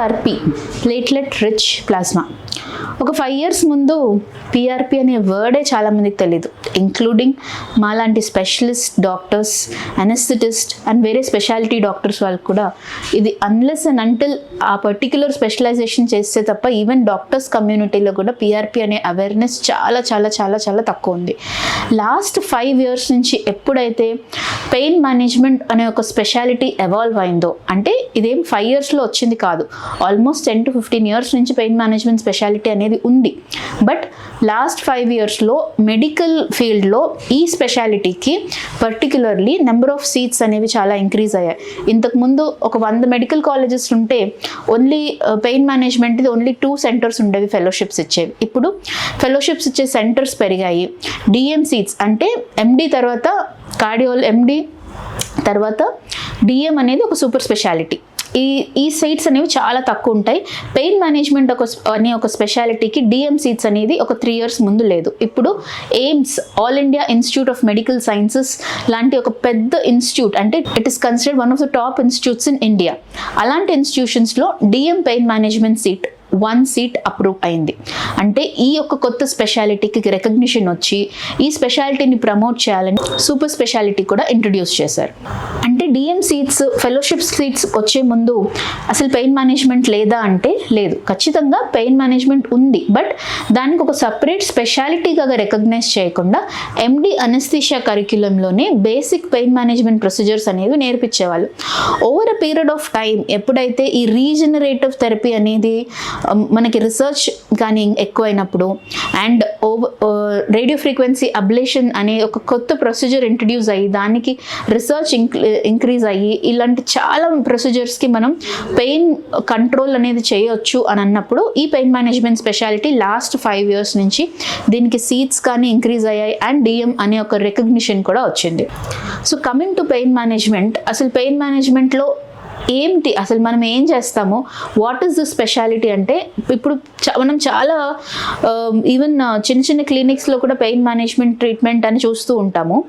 PRP platelet rich plasma ఒక five years ముందు PRP అనే వర్డే చాలామందికి తెలియదు ఇంక్లూడింగ్ మాలాంటి స్పెషలిస్ట్ డాక్టర్స్ అనెస్థిటిస్ట్ అండ్ వేరే స్పెషాలిటీ డాక్టర్స్ వాళ్ళు కూడా ఇది అన్లెస్ అండ్ అంటిల్ ఆ పర్టిక్యులర్ స్పెషలైజేషన్ చేస్తే తప్ప ఈవెన్ డాక్టర్స్ కమ్యూనిటీలో కూడా పిఆర్పి అనే అవేర్నెస్ చాలా చాలా చాలా చాలా తక్కువ ఉంది. లాస్ట్ ఫైవ్ ఇయర్స్ నుంచి ఎప్పుడైతే పెయిన్ మేనేజ్మెంట్ అనే ఒక స్పెషాలిటీ ఎవాల్వ్ అయిందో అంటే ఇదేం ఫైవ్ ఇయర్స్లో వచ్చింది కాదు almost ten to fifteen years నుంచి పెయిన్ మేనేజ్మెంట్ స్పెషాలిటీ అనేది ఉంది. బట్ లాస్ట్ ఫైవ్ ఇయర్స్లో మెడికల్ ఫీల్డ్లో ఈ స్పెషాలిటీకి పర్టికులర్లీ నెంబర్ ఆఫ్ సీట్స్ అనేవి చాలా ఇంక్రీజ్ అయ్యాయి. ఇంతకుముందు ఒక వంద మెడికల్ కాలేజెస్ ఉంటే only pain management only two centres ఉండేవి ఫెలోషిప్స్ ఇచ్చేవి. ఇప్పుడు ఫెలోషిప్స్ ఇచ్చే సెంటర్స్ పెరిగాయి. డిఎం సీట్స్ అంటే ఎండి తర్వాత కార్డియోల్ ఎండి తర్వాత డిఎం అనేది ఒక సూపర్ స్పెషాలిటీ. ఈ ఈ సీట్స్ అనేవి చాలా తక్కువ ఉంటాయి. పెయిన్ మేనేజ్మెంట్ ఒక అనే ఒక స్పెషాలిటీకి డిఎం సీట్స్ అనేది ఒక త్రీ ఇయర్స్ ముందు లేదు. ఇప్పుడు AIIMS all India institute of medical sciences లాంటి ఒక పెద్ద ఇన్స్టిట్యూట్ అంటే it is considered one of the top institutes in India అలాంటి ఇన్స్టిట్యూషన్స్లో DM pain management seat one seat approve అయింది. అంటే ఈ యొక్క కొత్త స్పెషాలిటీకి రికగ్నిషన్ వచ్చి ఈ స్పెషాలిటీని ప్రమోట్ చేయాలని సూపర్ స్పెషాలిటీ కూడా ఇంట్రడ్యూస్ చేశారు. అంటే డిఎం సీట్స్ ఫెలోషిప్ సీట్స్ వచ్చే ముందు అసలు పెయిన్ మేనేజ్మెంట్ లేదా అంటే లేదు. ఖచ్చితంగా పెయిన్ మేనేజ్మెంట్ ఉంది. బట్ దానికి ఒక సపరేట్ స్పెషాలిటీగా రికగ్నైజ్ చేయకుండా ఎండి అనస్థిషియా కరిక్యులంలోనే బేసిక్ పెయిన్ మేనేజ్మెంట్ ప్రొసీజర్స్ అనేవి నేర్పించేవాళ్ళు. Over a period of time ఎప్పుడైతే ఈ రీజనరేటివ్ థెరపీ అనేది Um, మనకి రీసెర్చ్ కానీ ఎక్కువైనప్పుడు అండ్ రేడియో ఫ్రీక్వెన్సీ అబ్లేషన్ అనే ఒక కొత్త ప్రొసీజర్ ఇంట్రడ్యూస్ అయ్యి దానికి రీసెర్చ్ ఇంక్రీజ్ అయ్యి ఇలాంటి చాలా ప్రొసీజర్స్కి మనం పెయిన్ కంట్రోల్ అనేది చేయొచ్చు అని అన్నప్పుడు ఈ pain management speciality last five years నుంచి దీనికి సీట్స్ కానీ ఇంక్రీజ్ అయ్యాయి అండ్ డిఎం అనే ఒక రికగ్నిషన్ కూడా వచ్చింది. So coming to pain management అసలు పెయిన్ మేనేజ్మెంట్లో ఏంటి అసలు మనం ఏం చేస్తాము? వాట్ ఈస్ ద స్పెషాలిటీ అంటే ఇప్పుడు చ- మనం చాలా ఈవెన్ చిన్న చిన్న క్లినిక్స్లో కూడా పెయిన్ మేనేజ్మెంట్ ట్రీట్మెంట్ అని చూస్తూ ఉంటాము.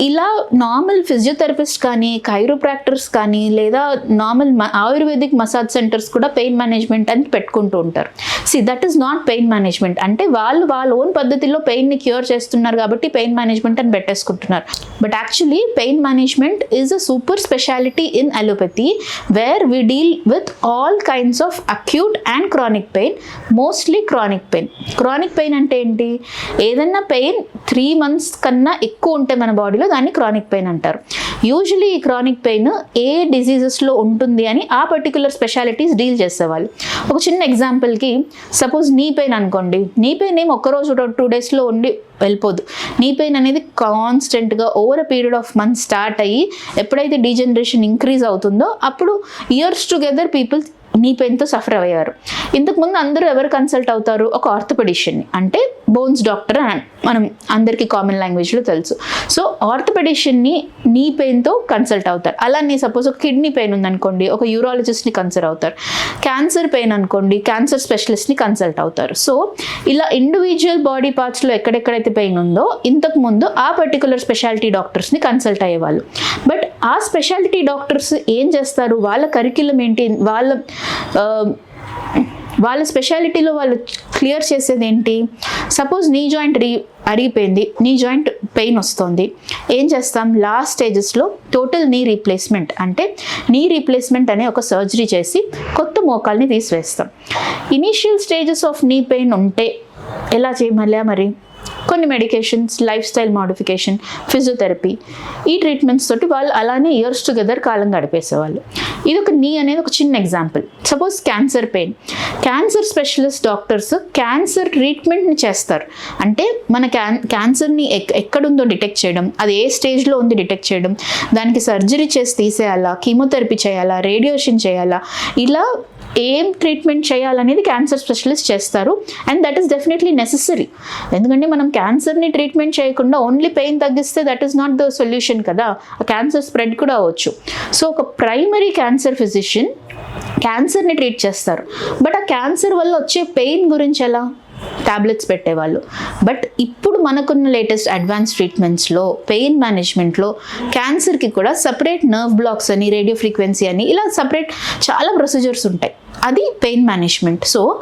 ఇలా నార్మల్ ఫిజియోథెరపిస్ట్ కానీ కైరోప్రాక్టర్స్ కానీ లేదా నార్మల్ ఆయుర్వేదిక్ మసాజ్ సెంటర్స్ కూడా పెయిన్ మేనేజ్మెంట్ అని పెట్టుకుంటూ ఉంటారు. See that is not pain management. అంటే వాళ్ళు వాళ్ళ ఓన్ పద్ధతిలో పెయిన్ని క్యూర్ చేస్తున్నారు కాబట్టి పెయిన్ మేనేజ్మెంట్ అని పెట్టేసుకుంటున్నారు. But actually pain management is a super speciality in allopathy. Where we deal with all kinds of acute and chronic pain mostly chronic pain chronic pain అంటే ఏంటి? ఏదన్నా పెయిన్ త్రీ మంత్స్ కన్నా ఎక్కువ ఉంటే మన బాడీలో దాన్ని క్రానిక్ పెయిన్ అంటారు. యూజువలీ ఈ క్రానిక్ పెయిన్ ఏ డిసీజెస్లో ఉంటుంది అని ఆ పర్టికులర్ స్పెషాలిటీస్ డీల్ చేసేవాళ్ళు. ఒక చిన్న ఎగ్జాంపుల్కి సపోజ్ నీ పెయిన్ అనుకోండి. నీ పెయిన్ ఏం ఒక్కరోజు టూ డేస్లో ఉండి వెళ్ళిపోదు. నీ పెయిన్ అనేది కాన్స్టెంట్గా over a period of month start అయ్యి ఎప్పుడైతే డీజనరేషన్ ఇంక్రీజ్ అవుతుందో అప్పుడు ఇయర్స్ టుగెదర్ పీపుల్ నీ పెయిన్తో సఫర్ అయ్యారు. ఇంతకుముందు అందరూ ఎవరు కన్సల్ట్ అవుతారు? ఒక ఆర్థోపెడిషియన్ని అంటే బోన్స్ డాక్టర్ మనం అందరికీ కామన్ లాంగ్వేజ్లో తెలుసు. సో ఆర్థోపెడిషియన్ని నీ పెయిన్తో కన్సల్ట్ అవుతారు. అలానే సపోజ్ ఒక కిడ్నీ పెయిన్ ఉందనుకోండి ఒక యూరాలజిస్ట్ని కన్సల్ట్ అవుతారు. క్యాన్సర్ పెయిన్ అనుకోండి క్యాన్సర్ స్పెషలిస్ట్ని కన్సల్ట్ అవుతారు. సో ఇలా ఇండివిజువల్ బాడీ పార్ట్స్లో ఎక్కడెక్కడైతే పెయిన్ ఉందో ఇంతకుముందు ఆ పర్టికులర్ స్పెషాలిటీ డాక్టర్స్ని కన్సల్ట్ అయ్యేవాళ్ళు. బట్ ఆ స్పెషాలిటీ డాక్టర్స్ ఏం చేస్తారు? వాళ్ళ కరిక్యులం ఏంటి? వాళ్ళ వాళ్ళ స్పెషాలిటీలో వాళ్ళు క్లియర్ చేసేది ఏంటి? సపోజ్ నీ జాయింట్ రీ అరిగిపోయింది నీ జాయింట్ పెయిన్ వస్తుంది ఏం చేస్తాం? లాస్ట్ స్టేజెస్లో టోటల్ నీ రీప్లేస్మెంట్ అంటే నీ రీప్లేస్మెంట్ అనే ఒక సర్జరీ చేసి కొత్త మోకాల్ని తీసివేస్తాం. Initial stages of knee pain ఉంటే ఎలా చేయమల్లా మరి? కొన్ని medications life style modification physiotherapy ఈ ట్రీట్మెంట్స్ తోటి వాళ్ళు అలానే ఇయర్స్ టుగెదర్ కాలం గడిపేసేవాళ్ళు. ఇది ఒక నీ అనేది ఒక చిన్న example suppose cancer pain cancer specialist doctors cancer ట్రీట్మెంట్ని చేస్తారు. అంటే మన క్యాన్ క్యాన్సర్ని ఎక్ ఎక్కడుందో డిటెక్ట్ చేయడం అది ఏ స్టేజ్లో ఉంది డిటెక్ట్ చేయడం దానికి సర్జరీ చేసి తీసేయాలా కీమోథెరపీ చేయాలా రేడియేషన్ చేయాలా ఇలా ఏం ట్రీట్మెంట్ చేయాలనేది క్యాన్సర్ స్పెషలిస్ట్ చేస్తారు. And that is definitely necessary ఎందుకంటే మనం క్యాన్సర్ని ట్రీట్మెంట్ చేయకుండా ఓన్లీ పెయిన్ తగ్గిస్తే that is not the solution కదా. ఆ క్యాన్సర్ స్ప్రెడ్ కూడా అవ్వచ్చు. సో ఒక ప్రైమరీ క్యాన్సర్ ఫిజిషియన్ క్యాన్సర్ని ట్రీట్ చేస్తారు. బట్ ఆ క్యాన్సర్ వల్ల వచ్చే పెయిన్ గురించి ఎలా? ట్యాబ్లెట్స్ పెట్టేవాళ్ళు. బట్ ఇప్పుడు మనకున్న లేటెస్ట్ అడ్వాన్స్ ట్రీట్మెంట్స్లో పెయిన్ మేనేజ్మెంట్లో క్యాన్సర్కి కూడా సపరేట్ నర్వ్ బ్లాక్స్ అని రేడియో ఫ్రీక్వెన్సీ అని ఇలా సపరేట్ చాలా ప్రొసీజర్స్ ఉంటాయి. అది పెయిన్ మేనేజ్మెంట్ సో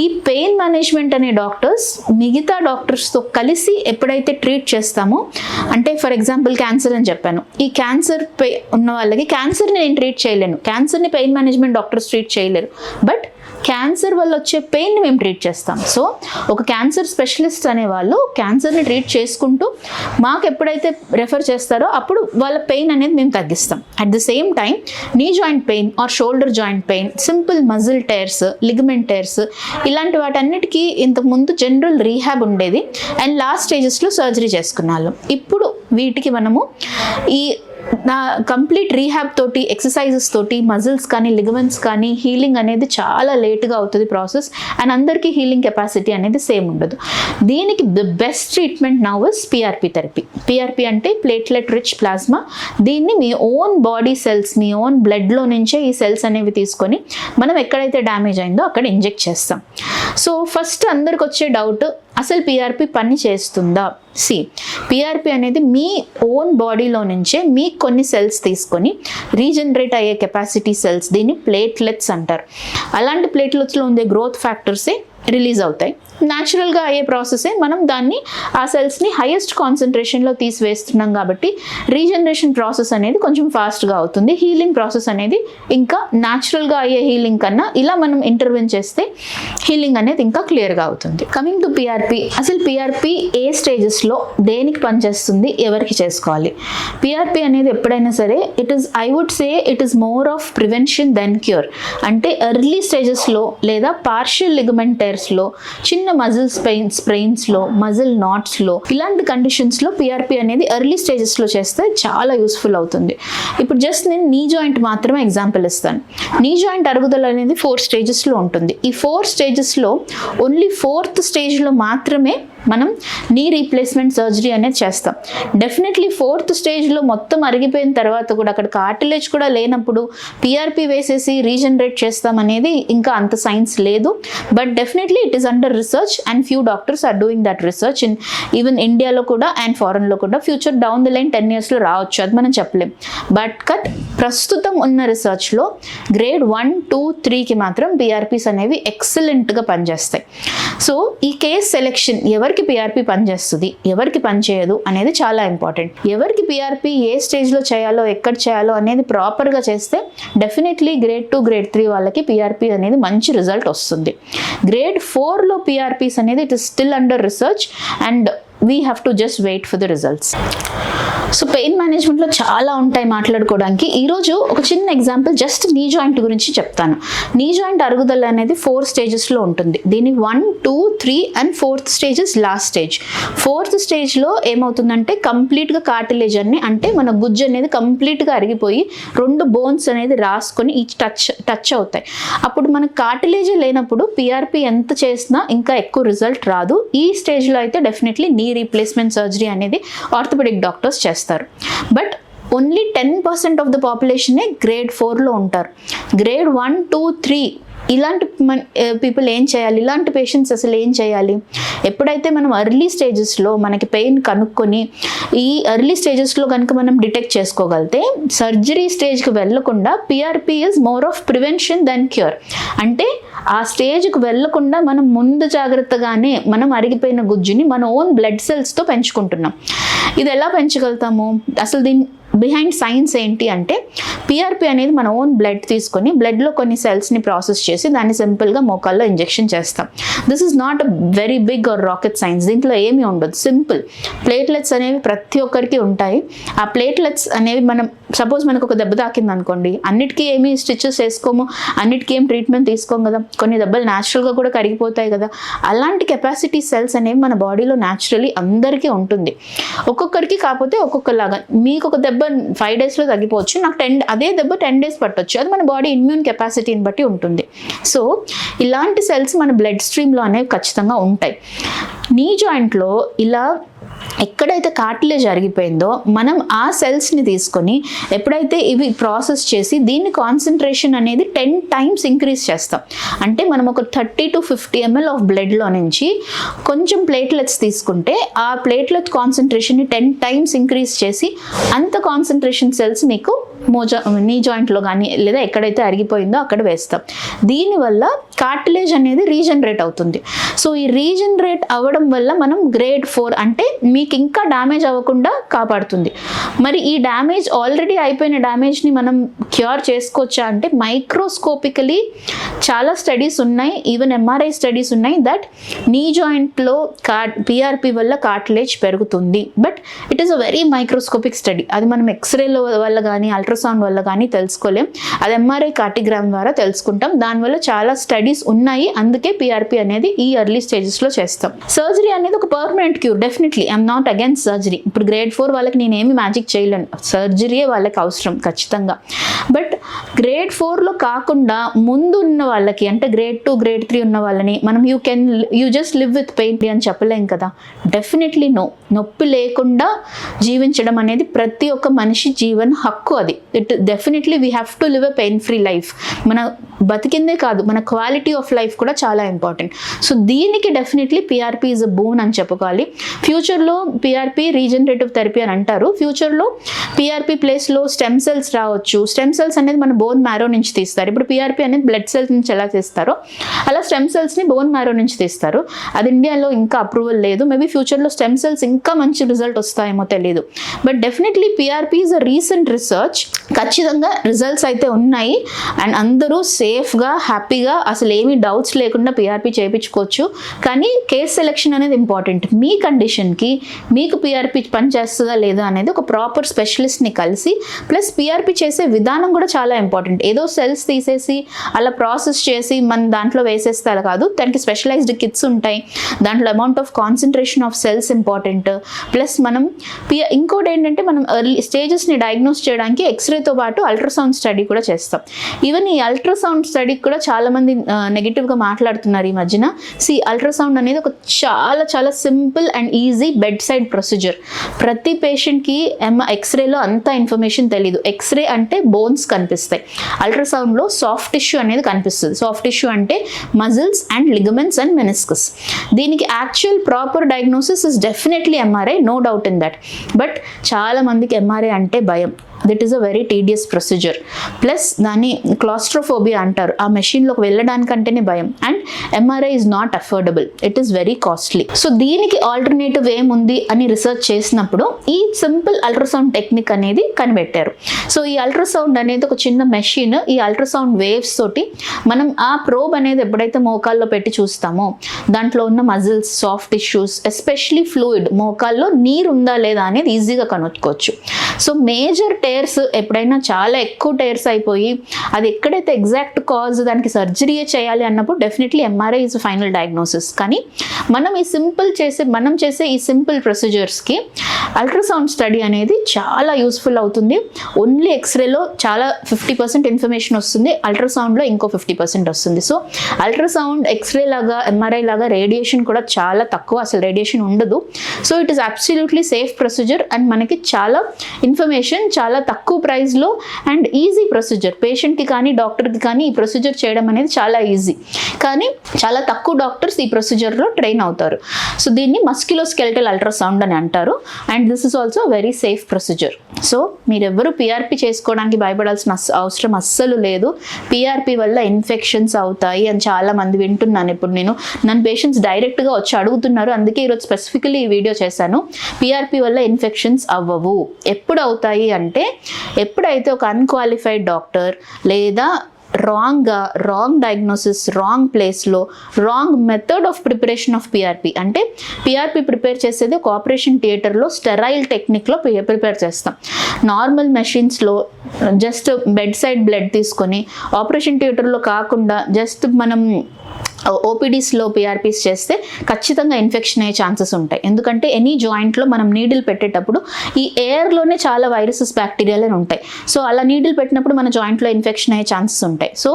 ఈ పెయిన్ మేనేజ్మెంట్ అనే డాక్టర్స్ మిగతా డాక్టర్స్తో కలిసి ఎప్పుడైతే ట్రీట్ చేస్తామో అంటే ఫర్ ఎగ్జాంపుల్ క్యాన్సర్ అని చెప్పాను. ఈ క్యాన్సర్ పే ఉన్న వాళ్ళకి క్యాన్సర్ని నేను ట్రీట్ చేయలేను. క్యాన్సర్ని పెయిన్ మేనేజ్మెంట్ డాక్టర్స్ ట్రీట్ చేయలేరు. బట్ క్యాన్సర్ వల్ల వచ్చే పెయిన్ని మేము ట్రీట్ చేస్తాం. సో ఒక క్యాన్సర్ స్పెషలిస్ట్ అనేవాళ్ళు క్యాన్సర్ని ట్రీట్ చేసుకుంటూ మాకు ఎప్పుడైతే రెఫర్ చేస్తారో అప్పుడు వాళ్ళ పెయిన్ అనేది మేము తగ్గిస్తాం. At the same time knee joint pain or shoulder joint pain simple muscle tears ligament tears ఇలాంటి వాటన్నిటికీ ఇంతకుముందు జనరల్ రీహాబ్ ఉండేది. అండ్ లాస్ట్ స్టేజెస్లో సర్జరీ చేసుకున్నాళ్ళు. ఇప్పుడు వీటికి మనము ఈ నా కంప్లీట్ రీహాబ్ తోటి ఎక్సర్సైజెస్ తోటి మజిల్స్ కానీ లిగమెంట్స్ కానీ హీలింగ్ అనేది చాలా లేట్గా అవుతుంది ప్రాసెస్ అండ్ అందరికీ హీలింగ్ కెపాసిటీ అనేది సేమ్ ఉండదు. దీనికి ద బెస్ట్ ట్రీట్మెంట్ నా ఇస్ పిఆర్పి థెరపీ పిఆర్పి అంటే ప్లేట్లెట్ రిచ్ ప్లాస్మా దీన్ని మీ ఓన్ బాడీ సెల్స్ మీ ఓన్ బ్లడ్లో నుంచే ఈ సెల్స్ అనేవి తీసుకొని మనం ఎక్కడైతే డ్యామేజ్ అయిందో అక్కడ ఇంజెక్ట్ చేస్తాం. సో ఫస్ట్ అందరికి వచ్చే డౌట్ అసలు పిఆర్పి పని చేస్తుందా? సి పిఆర్పి అనేది మీ ఓన్ బాడీలో నుంచే మీకు కొన్ని సెల్స్ తీసుకొని రీజనరేట్ అయ్యే కెపాసిటీ సెల్స్ దీన్ని ప్లేట్లెట్స్ అంటారు. అలాంటి ప్లేట్లెట్స్లో ఉండే గ్రోత్ ఫ్యాక్టర్సే రిలీజ్ అవుతాయి. న్యాచురల్గా అయ్యే ప్రాసెసే మనం దాన్ని ఆ సెల్స్ని హైయెస్ట్ కాన్సన్ట్రేషన్లో తీసివేస్తున్నాం కాబట్టి రీజనరేషన్ ప్రాసెస్ అనేది కొంచెం ఫాస్ట్గా అవుతుంది. హీలింగ్ ప్రాసెస్ అనేది ఇంకా న్యాచురల్గా అయ్యే హీలింగ్ కన్నా ఇలా మనం ఇంటర్వెన్ చేస్తే హీలింగ్ అనేది ఇంకా క్లియర్గా అవుతుంది. కమింగ్ టు పిఆర్పి అసలు పిఆర్పి ఏ స్టేజెస్లో దేనికి పనిచేస్తుంది? ఎవరికి చేసుకోవాలి? పిఆర్పి అనేది ఎప్పుడైనా సరే it is I would say it is more of prevention than cure అంటే ఎర్లీ స్టేజెస్లో లేదా పార్షియల్ లిగమెంట్ టైర్స్లో చిన్న మజిల్ స్పెయిన్ స్ప్రెయిన్స్లో మజిల్ నాట్స్లో ఇలాంటి కండిషన్స్లో పిఆర్పి అనేది ఎర్లీ స్టేజెస్లో చేస్తే చాలా యూస్ఫుల్ అవుతుంది. ఇప్పుడు జస్ట్ నేను నీ జాయింట్ మాత్రమే ఎగ్జాంపుల్ ఇస్తాను. నీ జాయింట్ అరుగుదల అనేది ఫోర్ స్టేజెస్లో ఉంటుంది. ఈ ఫోర్ స్టేజెస్లో ఓన్లీ ఫోర్త్ స్టేజ్లో మాత్రమే మనం నీ రీప్లేస్మెంట్ సర్జరీ అనేది చేస్తాం. డెఫినెట్లీ ఫోర్త్ స్టేజ్లో మొత్తం అరిగిపోయిన తర్వాత కూడా అక్కడ కార్టిలేజ్ కూడా లేనప్పుడు పిఆర్పి వేసేసి రీజనరేట్ చేస్తాం అనేది ఇంకా అంత సైన్స్ లేదు. But definitely it is under research and few doctors are doing that research in even ఇండియాలో కూడా అండ్ ఫారెన్లో కూడా. Future down the line ten ఇయర్స్లో రావచ్చు అది మనం చెప్పలేం. బట్ కట్ ప్రస్తుతం ఉన్న రీసెర్చ్లో గ్రేడ్ వన్ టూ త్రీకి మాత్రం పిఆర్పీస్ అనేవి ఎక్సలెంట్గా పనిచేస్తాయి. సో ఈ కేస్ సెలెక్షన్ ఎవరికి పిఆర్పి పనిచేస్తుంది ఎవరికి పనిచేయదు అనేది చాలా ఇంపార్టెంట్ ఎవరికి పిఆర్పి ఏ స్టేజ్లో చేయాలో ఎక్కడ చేయాలో అనేది ప్రాపర్గా చేస్తే definitely grade two grade three వాళ్ళకి పిఆర్పి అనేది మంచి రిజల్ట్ వస్తుంది. గ్రేడ్ ఫోర్లో పిఆర్పీస్ అనేది it is still under research and we have to just wait for the results so pain మేనేజ్మెంట్లో చాలా ఉంటాయి మాట్లాడుకోవడానికి. ఈరోజు ఒక చిన్న ఎగ్జాంపుల్ జస్ట్ నీ జాయింట్ గురించి చెప్తాను. నీ జాయింట్ అరుగుదల అనేది ఫోర్ స్టేజెస్లో ఉంటుంది. దీని one two three and fourth stages last stage fourth స్టేజ్లో ఏమవుతుందంటే కంప్లీట్గా కార్టిలేజ్ అన్ని అంటే మన గుజ్జు అనేది కంప్లీట్గా అరిగిపోయి రెండు బోన్స్ అనేది రాసుకొని ఈ టచ్ టచ్ అవుతాయి. అప్పుడు మన కార్టిలేజే లేనప్పుడు పిఆర్పి ఎంత చేసినా ఇంకా ఎక్కువ రిజల్ట్ రాదు. ఈ స్టేజ్లో అయితే డెఫినెట్లీ నీ రీప్లేస్మెంట్ సర్జరీ అనేది ఆర్థోపెడిక్ డాక్టర్స్ చేస్తారు. But only ten percent of the పాపులేషనే grade ఫోర్లో ఉంటారు. గ్రేడ్ వన్ టూ త్రీ ఇలాంటి మన పీపుల్ ఏం చేయాలి? ఇలాంటి పేషెంట్స్ అసలు ఏం చేయాలి? ఎప్పుడైతే మనం ఎర్లీ స్టేజెస్లో మనకి పెయిన్ కనుక్కొని ఈ ఎర్లీ స్టేజెస్లో కనుక మనం డిటెక్ట్ చేసుకోగలిగితే సర్జరీ స్టేజ్కి వెళ్ళకుండా PRPs more of prevention than cure అంటే ఆ స్టేజ్కి వెళ్ళకుండా మనం ముందు జాగ్రత్తగానే మనం అరిగిపోయిన గుజ్జుని మన ఓన్ బ్లడ్ సెల్స్తో పెంచుకుంటున్నాం. ఇది ఎలా పెంచగలుగుతాము? అసలు దీని బిహైండ్ సైన్స్ ఏంటి అంటే పిఆర్పి అనేది మన ఓన్ బ్లడ్ తీసుకొని బ్లడ్లో కొన్ని సెల్స్ని ప్రాసెస్ చేసి దాన్ని సింపుల్గా మోకాల్లో ఇంజెక్షన్ చేస్తాం. This is not a very big or rocket science దీంట్లో ఏమీ ఉండదు. సింపుల్ ప్లేట్లెట్స్ అనేవి ప్రతి ఒక్కరికి ఉంటాయి. ఆ ప్లేట్లెట్స్ అనేవి మనం సపోజ్ మనకు ఒక దెబ్బ తాకింది అనుకోండి అన్నిటికీ ఏమి స్టిచెస్ వేసుకోము అన్నిటికీ ఏం ట్రీట్మెంట్ తీసుకోము కదా. కొన్ని దెబ్బలు న్యాచురల్గా కూడా కరిగిపోతాయి కదా. అలాంటి కెపాసిటీ సెల్స్ అనేవి మన బాడీలో న్యాచురలీ అందరికీ ఉంటుంది. ఒక్కొక్కరికి కాకపోతే ఒక్కొక్కలాగా. మీకు ఒక దెబ్బ దెబ్బ ఫైవ్ డేస్లో తగ్గిపోవచ్చు. నాకు టెన్ అదే దెబ్బ టెన్ డేస్ పట్టవచ్చు అది మన బాడీ ఇమ్యూన్ కెపాసిటీని బట్టి ఉంటుంది. సో ఇలాంటి సెల్స్ మన బ్లడ్ స్ట్రీమ్లో అనేవి ఖచ్చితంగా ఉంటాయి. నీ జాయింట్లో ఇలా ఎక్కడైతే కార్టిలేజ్ అరిగిపోయిందో మనం ఆ సెల్స్ని తీసుకొని ఎప్పుడైతే ఇవి ప్రాసెస్ చేసి దీన్ని కాన్సన్ట్రేషన్ అనేది టెన్ టైమ్స్ ఇంక్రీజ్ చేస్తాం. అంటే మనం ఒక thirty to fifty ML of బ్లడ్లో నుంచి కొంచెం ప్లేట్లెట్స్ తీసుకుంటే ఆ ప్లేట్లెట్ కాన్సన్ట్రేషన్ని టెన్ టైమ్స్ ఇంక్రీజ్ చేసి అంత కాన్సన్ట్రేషన్ సెల్స్ మీకు మోజా నీ జాయింట్లో కానీ లేదా ఎక్కడైతే అరిగిపోయిందో అక్కడ వేస్తాం. దీనివల్ల కార్టిలేజ్ అనేది రీజనరేట్ అవుతుంది. సో ఈ రీజనరేట్ అవ్వడం వల్ల మనం గ్రేడ్ ఫోర్ అంటే మీకు ఇంకా డ్యామేజ్ అవ్వకుండా కాపాడుతుంది. మరి ఈ డ్యామేజ్ ఆల్రెడీ అయిపోయిన డ్యామేజ్ని మనం క్యూర్ చేసుకోవచ్చా అంటే మైక్రోస్కోపికలీ చాలా స్టడీస్ ఉన్నాయి. ఈవెన్ ఎంఆర్ఐ స్టడీస్ ఉన్నాయి దట్ నీ జాయింట్లో కార్ పిఆర్పి వల్ల కార్టిలేజ్ పెరుగుతుంది. But it is a very microscopic study అది మనం ఎక్స్రేలో వల్ల కానీ అల్ట్రా అల్ట్రాసౌండ్ వల్ల కానీ తెలుసుకోలేం. అది ఎంఆర్ఐ కార్టిగ్రామ్ ద్వారా తెలుసుకుంటాం. దానివల్ల చాలా స్టడీస్ ఉన్నాయి. అందుకే పిఆర్పి అనేది ఈ ఎర్లీ స్టేజెస్లో చేస్తాం. సర్జరీ అనేది ఒక permanent cure definitely I'm not against surgery ఇప్పుడు గ్రేడ్ ఫోర్ వాళ్ళకి నేనేమి మ్యాజిక్ చేయలేను. సర్జరీయే వాళ్ళకి అవసరం ఖచ్చితంగా. బట్ గ్రేడ్ ఫోర్లో కాకుండా ముందు ఉన్న వాళ్ళకి అంటే గ్రేడ్ టూ గ్రేడ్ త్రీ ఉన్న వాళ్ళని మనం you can you just live with pain అని చెప్పలేం కదా. డెఫినెట్లీ నో నొప్పి లేకుండా జీవించడం అనేది ప్రతి ఒక్క మనిషి జీవన హక్కు అది. It definitely we have to live a pain free life మన బతికిందే కాదు మన క్వాలిటీ ఆఫ్ లైఫ్ కూడా చాలా ఇంపార్టెంట్ సో దీనికి definitely PRP is a boon అని చెప్పుకోవాలి. ఫ్యూచర్లో పిఆర్పి రీజనరేటివ్ థెరపీ అని అంటారు. ఫ్యూచర్లో పిఆర్పి ప్లేస్లో స్టెమ్ సెల్స్ రావచ్చు. స్టెమ్ సెల్స్ అనేది మన బోన్ మ్యారో నుంచి తీస్తారు. ఇప్పుడు పిఆర్పి అనేది బ్లడ్ సెల్స్ నుంచి ఎలా తీస్తారో అలా స్టెమ్ సెల్స్ని బోన్ మ్యారో నుంచి తీస్తారు. అది ఇండియాలో ఇంకా అప్రూవల్ లేదు. మేబీ ఫ్యూచర్లో స్టెమ్ సెల్స్ ఇంకా మంచి రిజల్ట్ వస్తాయేమో తెలియదు but definitely PRP is a recent research ఖచ్చితంగా రిజల్ట్స్ అయితే ఉన్నాయి. అండ్ అందరూ సేఫ్గా హ్యాపీగా అసలు ఏమీ డౌట్స్ లేకుండా పిఆర్పి చేయించుకోవచ్చు. కానీ కేస్ సెలెక్షన్ అనేది ఇంపార్టెంట్. మీ కండిషన్కి మీకు పిఆర్పి పని చేస్తుందా లేదా అనేది ఒక ప్రాపర్ స్పెషలిస్ట్ని కలిసి ప్లస్ పీఆర్పీ చేసే విధానం కూడా చాలా ఇంపార్టెంట్. ఏదో సెల్స్ తీసేసి అలా ప్రాసెస్ చేసి మన దాంట్లో వేసేస్తే అలా కాదు. దానికి స్పెషలైజ్డ్ కిట్స్ ఉంటాయి. దాంట్లో amount of concentration of cells important. Plus మనం పి- ఇంకోటి ఏంటంటే మనం ఎర్లీ స్టేజెస్ని డయాగ్నోస్ చేయడానికి ఎక్స్రేతో పాటు అల్ట్రాసౌండ్ స్టడీ కూడా చేస్తాం. ఈవెన్ ఈ అల్ట్రాసౌండ్ స్టడీకి కూడా చాలామంది నెగిటివ్గా మాట్లాడుతున్నారు ఈ మధ్యన. సి అల్ట్రాసౌండ్ అనేది ఒక చాలా చాలా simple and easy bedside procedure ప్రతి పేషెంట్కి ఎమ్ ఎక్స్రేలో అంత ఇన్ఫర్మేషన్ తెలియదు ఎక్స్రే అంటే బోన్స్ కనిపిస్తాయి. అల్ట్రాసౌండ్లో సాఫ్ట్ టిష్యూ అనేది కనిపిస్తుంది. సాఫ్ట్ టిష్యూ అంటే muscles and ligaments and meniscus దీనికి actual proper diagnosis is definitely MRI no doubt in that but చాలా మందికి ఎంఆర్ఐ అంటే భయం. That is a very tedious procedure plus దాన్ని క్లాస్ట్రోఫోబియా అంటారు. ఆ మెషిన్లోకి వెళ్ళడానికంటేనే భయం. And MRI is not affordable it is very costly so దీనికి ఆల్టర్నేటివ్ ఏముంది అని రీసెర్చ్ చేసినప్పుడు ఈ సింపుల్ అల్ట్రాసౌండ్ టెక్నిక్ అనేది కనిపెట్టారు. సో ఈ అల్ట్రాసౌండ్ అనేది ఒక చిన్న మెషిన్ ఈ అల్ట్రాసౌండ్ వేవ్స్ తోటి మనం ఆ ప్రోబ్ అనేది ఎప్పుడైతే మోకాల్లో పెట్టి చూస్తామో దాంట్లో ఉన్న muscles soft tissues especially fluid మోకాల్లో నీరు ఉందా లేదా అనేది ఈజీగా కనుక్కోవచ్చు. సో మేజర్ టెక్ టైర్స్ ఎప్పుడైనా చాలా ఎక్కువ టైర్స్ అయిపోయి అది ఎక్కడైతే ఎగ్జాక్ట్ కాజ్ దానికి సర్జరీయే చేయాలి అన్నప్పుడు definitely MRI is final diagnosis కానీ మనం ఈ సింపుల్ చేసే మనం చేసే ఈ సింపుల్ ప్రొసీజర్స్కి అల్ట్రాసౌండ్ స్టడీ అనేది చాలా యూస్ఫుల్ అవుతుంది. ఓన్లీ ఎక్స్రేలో చాలా ఫిఫ్టీ పర్సెంట్ ఇన్ఫర్మేషన్ వస్తుంది. అల్ట్రాసౌండ్లో ఇంకో ఫిఫ్టీ పర్సెంట్ వస్తుంది. సో అల్ట్రాసౌండ్ ఎక్స్రే లాగా ఎంఆర్ఐ లాగా రేడియేషన్ కూడా చాలా తక్కువ అసలు రేడియేషన్ ఉండదు. So it is absolutely safe procedure and మనకి చాలా ఇన్ఫర్మేషన్ చాలా తక్కువ ప్రైస్లో అండ్ ఈజీ ప్రొసీజర్ పేషెంట్కి కానీ డాక్టర్కి కానీ ఈ ప్రొసీజర్ చేయడం అనేది చాలా ఈజీ కానీ చాలా తక్కువ డాక్టర్స్ ఈ ప్రొసీజర్లో ట్రైన్ అవుతారు. సో దీన్ని మస్కిలో స్కెల్టల్ అల్ట్రాసౌండ్ అని అంటారు. And this is also very safe procedure so మీరెవ్వరూ PRP చేసుకోవడానికి భయపడాల్సిన అవసరం అస్సలు లేదు. పిఆర్పి వల్ల ఇన్ఫెక్షన్స్ అవుతాయి అని చాలా మంది వింటున్నాను ఇప్పుడు నేను. నన్ను పేషెంట్స్ డైరెక్ట్గా వచ్చి అడుగుతున్నారు. అందుకే ఈరోజు స్పెసిఫికలీ ఈ వీడియో చేశాను. పిఆర్పి వల్ల ఇన్ఫెక్షన్స్ అవ్వవు. ఎప్పుడు అవుతాయి అంటే ఎప్పుడైతే ఒక అన్క్వాలిఫైడ్ డాక్టర్ లేదా రాంగ్గా రాంగ్ డయాగ్నోసిస్ రాంగ్ ప్లేస్లో wrong method of preparation of PRP అంటే పిఆర్పి ప్రిపేర్ చేసేది ఒక ఆపరేషన్ థియేటర్లో స్టెరైల్ టెక్నిక్లో ప్రిపేర్ చేస్తాం. నార్మల్ మెషిన్స్లో జస్ట్ బెడ్ సైడ్ బ్లడ్ తీసుకొని ఆపరేషన్ థియేటర్లో కాకుండా జస్ట్ మనం ఓపీడీస్లో పిఆర్పీస్ చేస్తే ఖచ్చితంగా ఇన్ఫెక్షన్ అయ్యే ఛాన్సెస్ ఉంటాయి. ఎందుకంటే ఎనీ జాయింట్లో మనం నీడిల్ పెట్టేటప్పుడు ఈ ఎయిర్లోనే చాలా వైరసెస్ బ్యాక్టీరియాలే ఉంటాయి. సో అలా నీడిల్ పెట్టినప్పుడు మన జాయింట్లో ఇన్ఫెక్షన్ అయ్యే ఛాన్సెస్ ఉంటాయి. సో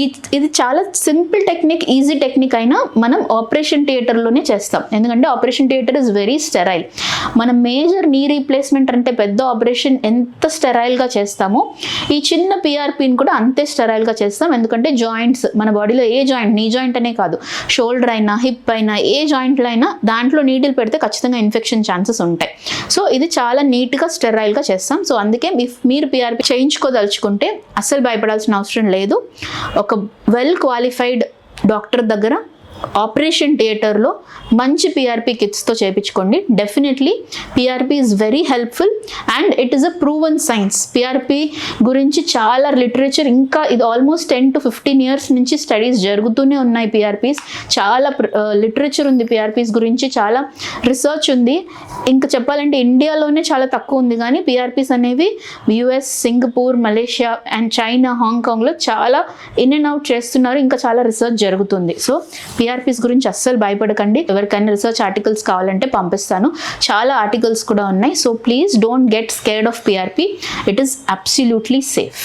ఈ ఇది చాలా సింపుల్ టెక్నిక్ ఈజీ టెక్నిక్ అయినా మనం ఆపరేషన్ థియేటర్లోనే చేస్తాం. ఎందుకంటే operation theatre is very sterile మనం మేజర్ నీ రీప్లేస్మెంట్ అంటే పెద్ద ఆపరేషన్ ఎంత స్టెరైల్గా చేస్తామో ఈ చిన్న పిఆర్పీని కూడా అంతే స్టెరైల్గా చేస్తాం. ఎందుకంటే జాయింట్స్ మన బాడీలో ఏ జాయింట్ నీ జాయింట్ అనే కాదు షోల్డర్ అయినా హిప్ అయినా ఏ జాయింట్లో అయినా దాంట్లో నీడిల్ పెడితే ఖచ్చితంగా ఇన్ఫెక్షన్ ఛాన్సెస్ ఉంటాయి. సో ఇది చాలా నీట్గా స్టెరైల్గా చేస్తాం. సో అందుకే మీ- మీరు పిఆర్పి చేయించుకోదలుచుకుంటే అస్సలు భయపడాల్సిన అవసరం లేదు. ఒక వెల్ క్వాలిఫైడ్ డాక్టర్ దగ్గర ఆపరేషన్ థియేటర్లో మంచి పిఆర్పి కిట్స్తో చేయించుకోండి definitely PRP is very helpful and it is a proven science PRP గురించి చాలా లిటరేచర్ ఇంకా ఇది almost ten to fifteen years నుంచి స్టడీస్ జరుగుతూనే ఉన్నాయి పిఆర్పిస్ చాలా లిటరేచర్ uh, ఉంది పిఆర్పిస్ గురించి చాలా రీసెర్చ్ ఉంది. ఇంకా చెప్పాలంటే ఇండియాలోనే చాలా తక్కువ ఉంది కానీ పిఆర్పిస్ అనేవి US Singapore Malaysia and China హాంకాంగ్లో చాలా ఇన్ అండ్ అవుట్ చేస్తున్నారు. ఇంకా చాలా రీసెర్చ్ జరుగుతుంది. సో పిఆర్ టీఆర్పీస్ గురించి అస్సలు భయపడకండి. ఎవరికైనా రీసెర్చ్ ఆర్టికల్స్ కావాలంటే పంపిస్తాను. చాలా ఆర్టికల్స్ కూడా ఉన్నాయి. So please don't get scared of PRP. It is absolutely safe.